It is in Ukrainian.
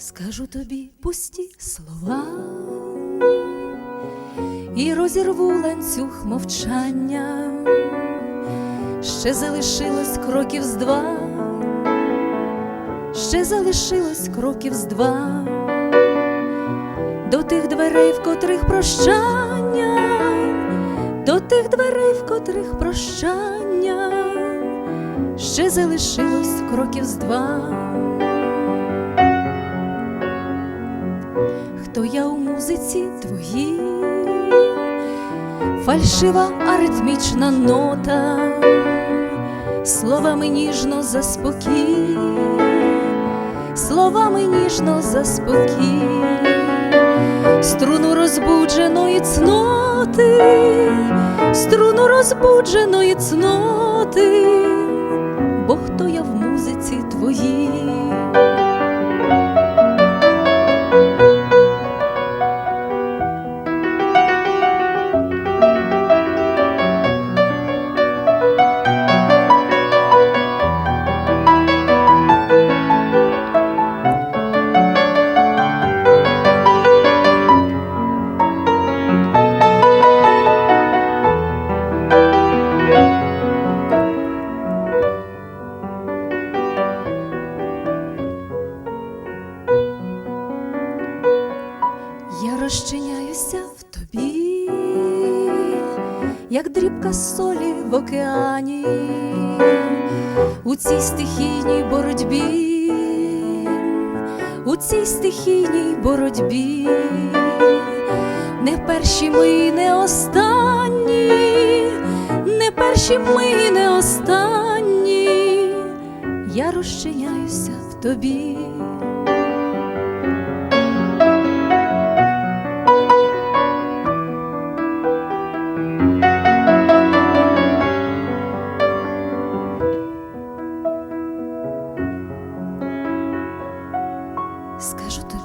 скажу тобі пусті слова. І розірву ланцюг мовчання, ще залишилось кроків з два, ще залишилось кроків з два. До тих дверей, в котрих прощання, до тих дверей, в котрих прощання, ще залишилось кроків з два. Хто я у музиці твоїй, фальшива аритмічна нота, словами ніжно заспокій, словами ніжно заспокій, струну розбудженої цноти, струну розбудженої цноти, бо хто я в музиці твоїй. Розчиняюся в тобі, як дрібка солі в океані, у цій стихійній боротьбі, у цій стихійній боротьбі, не перші ми, не останні, не перші ми, не останні, я розчиняюся в тобі. Скажу тобі.